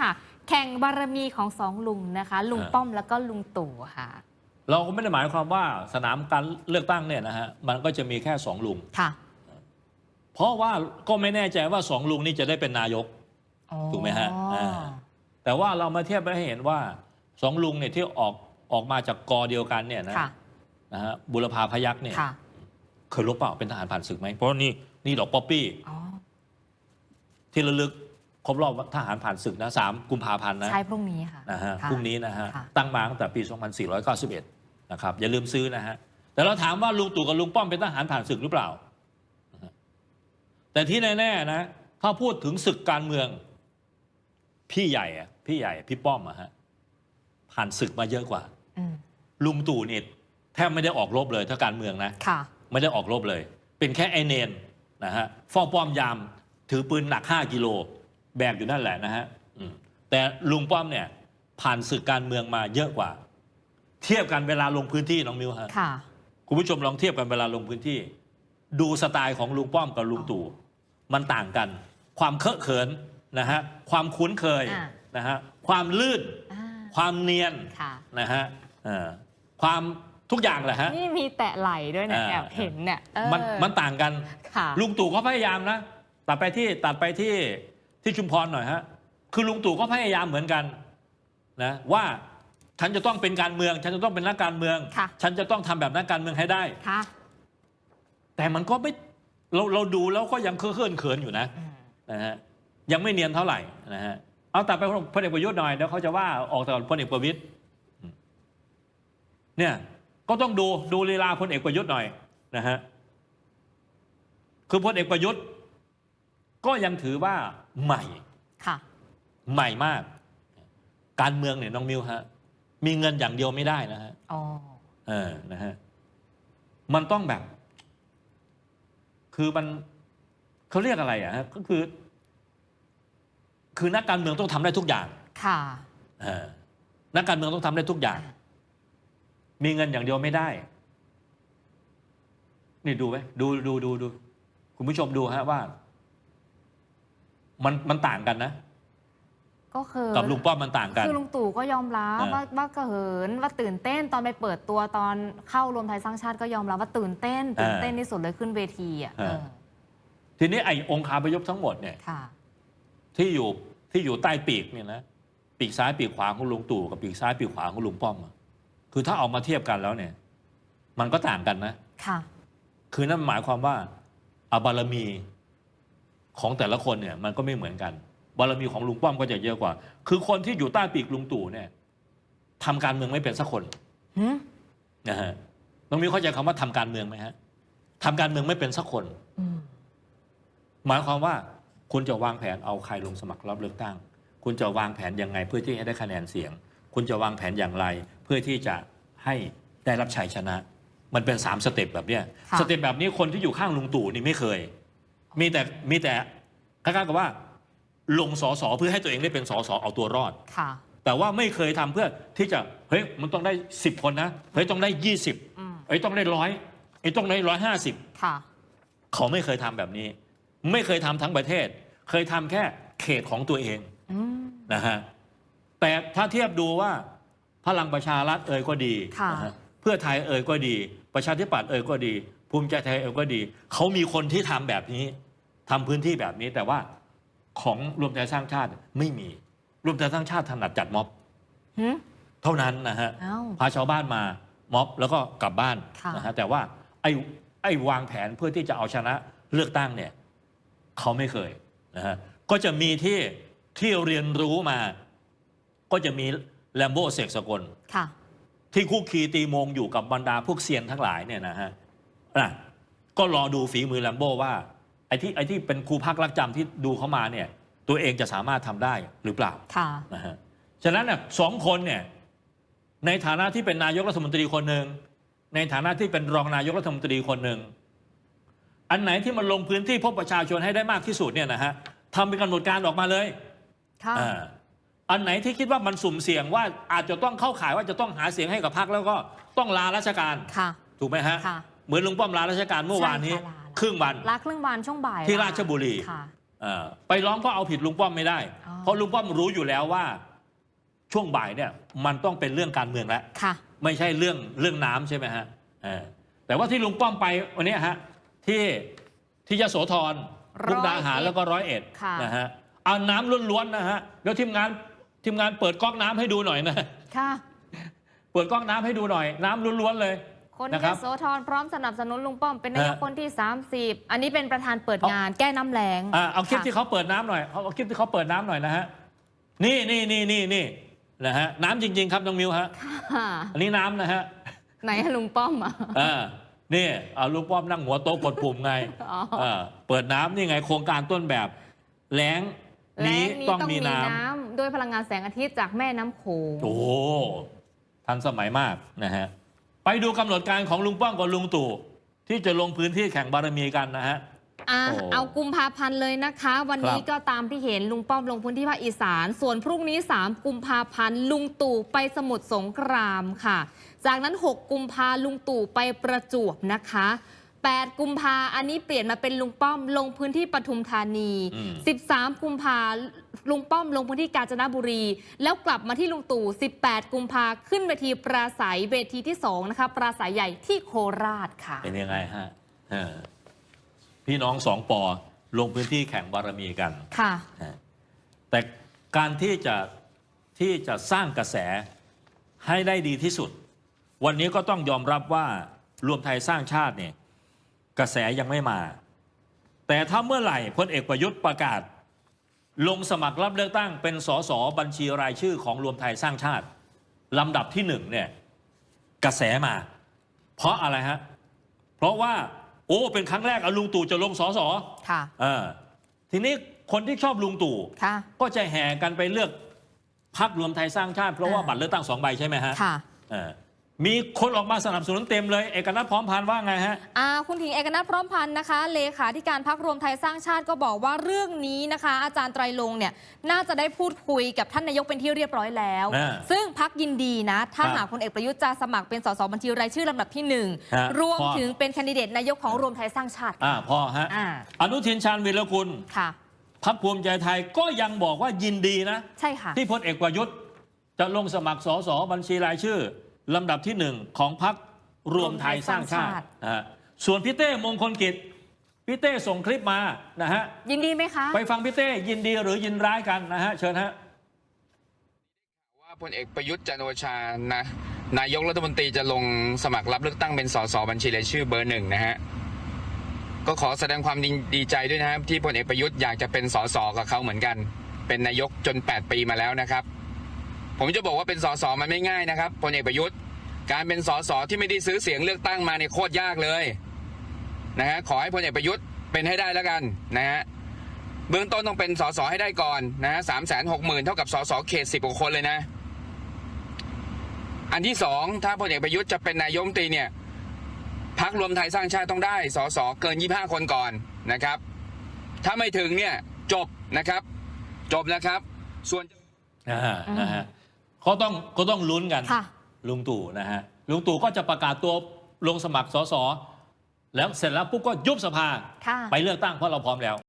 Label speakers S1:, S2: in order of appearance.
S1: ค่ะ แข่งบารมีของสองลุงนะคะ ลุง
S2: อ่า
S1: ป้อมแล้วก็ลุงตู่ค่ะ
S2: เราก็ไม่ได้หมายความว่าสนามการเลือกตั้งเนี่ยนะฮะมันก็จะมีแค่สองลุง
S1: ค่ะ
S2: เพราะว่าก็ไม่แน่ใจว่าสองลุงนี่จะได้เป็นนายก
S1: อ๋อ
S2: ถูกไหมฮะอ่าแต่ว่าเรามาเทียบให้เห็นว่าสองลุงเนี่ยที่ออกออกมาจากกอเดียวกันเนี่ยนะ
S1: ค่ะ
S2: นะฮะบุรพาพยักษ์เนี่ย
S1: ค่ะ
S2: เคยรบเปล่าเป็นทหารผ่านศึกไหมเพราะว่านี่นี่ดอกป๊อปปี้
S1: อ๋อ
S2: ที่ระลึก ครบรอบทหารผ่านศึกนะสามกุมภาพันธ์นะ
S1: ใช่พรุ่งนี้ค่ะ
S2: นะฮะ
S1: ค่ะ
S2: พรุ่งนี้นะฮะ
S1: ค่ะ
S2: ตั้งมาตั้งแต่ปี 2491 นะครับอย่าลืมซื้อนะฮะแต่เราถามว่าลุงตู่กับลุงป้อมเป็นทหารผ่านศึกหรือเปล่านะฮะแต่ที่แน่ๆนะถ้าพูดถึงศึกการเมือง พี่ใหญ่อะพี่ใหญ่พี่ป้อมอะฮะผ่านศึกมาเยอะกว่า
S1: อืม
S2: ลุงตู่นี่แทบไม่ได้ออกรบเลยถ้าการเมืองนะ
S1: ค่ะ
S2: ไม่ได้ออกรบเลย เป็นแค่ไอเนนนะฮะเฝ้าป้อมยาม ถือปืนหนัก 5 กิโล แบกอยู่นั่นแหละนะฮะอืมแต่ลุงป้อมเนี่ย ผ่านศึกการเมืองมาเยอะกว่า เทียบกันเวลาลงพื้นที่น้องมิวฮะ
S1: ค่ะ
S2: คุณผู้ชมลองเทียบกันเวลาลงพื้นที่ ดูสไตล์ของลุงป้อมกับลุงตู่มันต่างกัน ความเคอะเขินนะฮะความคุ้นเคย
S1: อ่า
S2: นะฮะความลื่น
S1: อ่า
S2: ความเนียน
S1: ค่ะ
S2: นะฮะเอ่อความทุกอย่างแหละฮะ
S1: นี่มีแตะไหลด้วยนะ
S2: อ่า
S1: แอบเห็นเนี่ยเออ
S2: มันมันต่างกัน
S1: ค่ะ
S2: ลุงตู่ก็พยายามนะตัดไปที่ตัดไปที่ ที่ชุมพรหน่อยฮะคือลุงตู่ก็พยายามเหมือนกันนะว่าฉันจะต้องเป็นการเมือง ฉันจะต้องเป็นนักการเมือง
S1: ค่ะ
S2: ฉันจะต้องทำแบบนักการเมืองให้ได้
S1: ค่ะ
S2: แต่มันก็ไม่เราเราดูแล้วก็ยังเคอะเขินเขินอยู่นะ
S1: อืม
S2: นะฮะยังไม่เนียนเท่าไหร่นะฮะเอาตัดไปพลเอกประยุทธ์หน่อยเดี๋ยวเขาจะว่าออกแต่พลเอกประวิตยเนี่ยก็ต้องดูดูลีลาพลเอกประยุทธ์หน่อยนะฮะคือพลเอกประยุทธ์ ก็ยังถือว่าใหม่
S1: ค่ะ
S2: ใหม่มาก การเมืองเนี่ยน้องมิวฮะ มีเงินอย่างเดียวไม่ได้นะฮะ
S1: อ๋อ
S2: เออนะฮะมันต้องแบบ คือมันเขาเรียกอะไรอะฮะก็คือ คือนักการเมืองต้องทำได้ทุกอย่าง
S1: ค่ะ
S2: เออนักการเมืองต้องทำได้ทุกอย่าง มีเงินอย่างเดียวไม่ได้ นี่ดูไหมดูดูดูดูคุณผู้ชมดูฮะว่า มันมันต่างกันนะ
S1: ก็คือ
S2: กับลุงป้อมมันต่างกัน
S1: คือลุงตู่ก็ยอมรับ
S2: อ่า
S1: ว่าว่าเขินว่าตื่นเต้นตอนไปเปิดตัวตอนเข้ารวมไทยสร้างชาติก็ยอมรับว่าตื่นเต้น ตื่นเต้นที่สุดเลยขึ้นเวทีอะ
S2: อ่า
S1: เออ
S2: ทีนี้ไอ้องค์คาพยพทั้งหมดเนี่ย
S1: ค่ะ
S2: ที่อยู่ที่อยู่ใต้ปีกเนี่ยนะปีกซ้ายปีกขวาของลุงตู่กับปีกซ้ายปีกขวาของลุงป้อมอะคือถ้าเอามาเทียบกันแล้วเนี่ย มันก็ต่างกันนะ
S1: ค่ะ
S2: คือนั่นหมายความว่าอาบารมี ของแต่ละคนเนี่ยมันก็ไม่เหมือนกันบารมีของลุงป้อมก็จะเยอะกว่า คือคนที่อยู่ใต้ปีกลุงตู่เนี่ยทำการเมืองไม่เป็นสักคน
S1: หืม
S2: นะฮะน้องมิวเข้าใจคำว่าทำการเมืองไหมฮะทำการเมืองไม่เป็นสักคน
S1: อืม
S2: หมายความว่าคุณจะวางแผนเอาใครลงสมัครรับเลือกตั้ง คุณจะวางแผนยังไงเพื่อที่ให้ได้คะแนนเสียง คุณจะวางแผนอย่างไร เพื่อที่จะให้ได้รับชัยชนะ มันเป็นสามสเต็ปแบบเนี้ย
S1: ค่ะ
S2: สเต็ปแบบนี้คนที่อยู่ข้างลุงตู่นี่ไม่เคย มีแต่มีแต่คล้ายๆกับว่า ลงสอสอเพื่อให้ตัวเองได้เป็นสอสอเอาตัวรอด
S1: ค่ะ
S2: แต่ว่าไม่เคยทำเพื่อที่จะเฮ้ยมันต้องได้สิบคนนะเฮ้ยต้องได้ยี่สิบ
S1: อืม
S2: เฮ้ยต้องได้ร้อยเฮ้ยต้องได้ร้อยห้าสิบ
S1: ค่ะ
S2: เขาไม่เคยทำแบบนี้ ไม่เคยทำทั้งประเทศ เคยทำแค่เขตของตัวเอง
S1: อืม
S2: นะฮะแต่ถ้าเทียบดูว่าพลังประชารัฐเอ่ยก็ดี
S1: ค่ะ
S2: นะฮะเพื่อไทยเอ่ยก็ดี ประชาธิปัตย์เอ่ยก็ดี ภูมิใจไทยเอ่ยก็ดี เขามีคนที่ทำแบบนี้ทำพื้นที่แบบนี้แต่ว่าของรวมไทยสร้างชาติไม่มี รวมไทยสร้างชาติถนัดจัดม็อบ
S1: หืม
S2: เท่านั้นนะฮะ
S1: เอ้า
S2: พาชาวบ้านมาม็อบแล้วก็กลับบ้าน
S1: ค่ะ
S2: นะฮะแต่ว่าไอ้ไอ้วางแผนเพื่อที่จะเอาชนะเลือกตั้งเนี่ยเขาไม่เคยนะฮะก็จะมีที่ที่เรียนรู้มา ก็จะมีแลมโบ้เสกสกล
S1: ค่ะ
S2: ที่คุกคีตีมงอยู่กับบรรดาพวกเซียนทั้งหลายเนี่ยนะฮะ อะก็รอดูฝีมือแลมโบ้ว่าไอ้ที่ไอ้ที่เป็นครูพักรักจำที่ดูเขามาเนี่ย ตัวเองจะสามารถทำได้หรือเปล่า
S1: ค่ะ
S2: นะฮะฉะนั้นน่ะสองคนเนี่ยในฐานะที่เป็นนายกรัฐมนตรีคนหนึ่งในฐานะที่เป็นรองนายกรัฐมนตรีคนหนึ่งอันไหนที่มันลงพื้นที่พบประชาชนให้ได้มากที่สุดเนี่ยนะฮะทำเป็นกำหนดการออกมาเลย
S1: ค่ะ
S2: อ่าอันไหนที่คิดว่ามันสุ่มเสี่ยงว่าอาจจะต้องเข้าข่ายว่าจะต้องหาเสียงให้กับพรรคแล้วก็ต้องลาราชการ
S1: ค่ะ
S2: ถูกไหมฮะ
S1: ค่ะ
S2: เหมือนลุงป้อมลาราชการเมื่อวานนี้
S1: ใช่ค่ะลา
S2: ครึ่งวัน
S1: ลาครึ่งวันช่วงบ่าย
S2: ที่
S1: แล้ว
S2: ราชบุรี
S1: ค่ะ
S2: อ่าไปร้องก็เอาผิดลุงป้อมไม่ได้
S1: อ๋อ
S2: เพราะลุงป้อมรู้อยู่แล้วว่า ช่วงบ่ายเนี่ย มันต้องเป็นเรื่องการเมืองแล้ว
S1: ค่ะ
S2: ไม่ใช่เรื่องเรื่องน้ำใช่ไหมฮะเออแต่ว่าที่ลุงป้อมไปวันเนี้ยฮะที่ที่ยโสธร
S1: ร้อยเอ็ด
S2: มุกดาหารแล้วก็ร้อยเอ็ด
S1: ค่ะ
S2: นะฮะเอาน้ำล้วนๆนะฮะเดี๋ยวทีมงานทีมงานเปิดก๊อกน้ำให้ดูหน่อยนะ
S1: ค่ะ
S2: เปิดก๊อกน้ำให้ดูหน่อย น้ำล้วนๆเลย
S1: คน
S2: นะครับ
S1: ยโสธรพร้อมสนับสนุนลุงป้อมเป็นนายก
S2: ฮะ
S1: คนที่ 30 อันนี้เป็นประธานเปิดงานแก้น้ำแรง
S2: อ่าเอาคลิปะที่เขาเปิดน้ำหน่อยเอาเอาคลิปที่เขาเปิดน้ำหน่อยนะฮะนี่นี่นี่นี่นี่นะฮะน้ำจริง ๆ ครับน้องมิวฮะ
S1: ค่ะ
S2: อันนี้น้ำนะฮะ
S1: ไหนให้ลุงป้อมอะ
S2: อ่านี่เอาลูกป้อมนั่งหัวโต๊ะกดปุ่มไง
S1: อ๋อ
S2: เออเปิดน้ำนี่ไงโครงการต้นแบบแล้ง
S1: แล้
S2: นี้
S1: งนี้
S2: ต้อง
S1: ต้อง
S2: มี
S1: มี
S2: น้ำ
S1: น้ำด้วยพลังงานแสงอาทิตย์จากแม่น้ำโขง
S2: โอ้โหทันสมัยมากนะฮะ ไปดูกำหนดการของลุงป้อมกับลุงตู่ที่จะลงพื้นที่แข่งบารมีกันนะฮะ
S1: อะ
S2: โอ้
S1: เอากุมภาพันธ์เลยนะคะ วันนี้
S2: ครับ
S1: ก็ตามที่เห็นลุงป้อมลงพื้นที่ภาคอีสาน ส่วนพรุ่งนี้ 3 กุมภาพันธ์ลุงตู่ไปสมุทรสงครามค่ะ จากนั้น 6 กุมภาลุงตู่ไปประจวบนะคะ 8 กุมภาอันนี้เปลี่ยนมาเป็นลุงป้อมลงพื้นที่ปทุมธานี
S2: อืม
S1: 13 กุมภาลุงป้อมลงพื้นที่กาญจนบุรี แล้วกลับมาที่ลุงตู่ 18 กุมภาขึ้นเวทีปราศัยเวทีที่สองนะคะปราศัยใหญ่ที่โคราชค่ะ
S2: เป็นยังไงฮะเออพี่น้องสองปอลงพื้นที่แข่งบารมีกัน
S1: ค่ะ
S2: นะแต่การที่จะที่จะสร้างกระแสให้ได้ดีที่สุด วันนี้ก็ต้องยอมรับว่ารวมไทยสร้างชาติเนี่ย กระแสยังไม่มา แต่ถ้าเมื่อไหร่พลเอกประยุทธ์ประกาศ ลงสมัครรับเลือกตั้งเป็นสสบัญชีรายชื่อของรวมไทยสร้างชาติลำดับที่หนึ่งเนี่ยกระแสมา เพราะอะไรฮะ เพราะว่า โอ้ เป็นครั้งแรกเอาลุงตู่จะลงสส
S1: ค่ะ
S2: เออทีนี้คนที่ชอบลุงตู่
S1: ค่ะ
S2: ก็จะแห่กันไปเลือกพักรวมไทยสร้างชาติ เพราะว่า
S1: อ่า
S2: บัตรเลือกตั้งสองใบใช่ไหมฮะ
S1: ค่ะ
S2: เออ มีคนออกมาสนับสนุนเต็มเลย เอกนัทพร้อมพันธ์ว่าไงฮะ
S1: อ่าคุณถิงเอกนัทพร้อมพันธ์นะคะ เลขาธิการพักรวมไทยสร้างชาติก็บอกว่าเรื่องนี้นะคะ อาจารย์ไตรลงค์เนี่ยน่าจะได้พูดคุยกับท่านนายกเป็นที่เรียบร้อยแล้ว
S2: อ่า
S1: ซึ่งพักยินดีนะ ถ้า
S2: ครับ
S1: หากพลเอกประยุทธ์จะสมัครเป็นสสบัญชีรายชื่อลำดับที่หนึ่ง
S2: ฮะ
S1: รวม
S2: พอ
S1: ถึงเป็นแคนดิเดตนายกของรวมไทยสร้างชาติ
S2: อ่าพอฮะ
S1: อ่า
S2: อนุทินชาญวีรกุล
S1: ค่ะ
S2: พักภูมิใจไทยก็ยังบอกว่ายินดีนะ
S1: ใช่ค่ะ
S2: ที่พลเอกประยุทธ์จะลงสมัครสสบัญชีรายชื่อ ลำดับที่หนึ่งของพรรครวมไทยสร้างชาตินะฮะส่วนพี่เต้มงคลกิจพี่เต้ส่งคลิปมานะฮะ
S1: ยินดีไหมคะ
S2: ไปฟังพี่เต้ยินดีหรือยินร้ายกันนะฮะเชิญฮะ
S3: ว่าพลเอกประยุทธ์จันทร์โอชานะนายกรัฐมนตรีจะลงสมัครรับเลือกตั้งเป็นสสบัญชีรายชื่อเบอร์หนึ่งนะฮะก็ขอแสดงความดีดีใจด้วยนะครับที่พลเอกประยุทธ์อยากจะเป็นสสกับเขาเหมือนกัน เป็นนายกจน 8 ปีมาแล้วนะครับ ผมจะบอกว่าเป็นสสมันไม่ง่ายนะครับพลเอกประยุทธ์ การเป็นสสที่ไม่ได้ซื้อเสียงเลือกตั้งมาเนี่ยโคตรยากเลยนะฮะขอให้พลเอกประยุทธ์เป็นให้ได้แล้วกันนะฮะเบื้องต้นต้องเป็นสสให้ได้ก่อนนะฮะสามแสนหกหมื่นเท่ากับสสเขตสิบกว่าคนเลยนะ อันที่สองถ้าพลเอกประยุทธ์จะเป็นนายมตรีเนี่ยพักรวมไทยสร้างชาติต้องได้สสเกิน25คนก่อนนะครับ ถ้าไม่ถึงเนี่ยจบนะครับ จบนะครับ ส่วน
S2: อ่านะฮะ เขาต้องก็ต้องลุ้นกัน
S1: ค่ะ
S2: ลุงตู่นะฮะ ลุงตู่ก็จะประกาศตัวลงสมัครสสแล้วเสร็จแล้วปุ๊บก็ยุบสภา
S1: ค่ะ
S2: ไปเลือกตั้งเพราะเราพร้อมแล้ว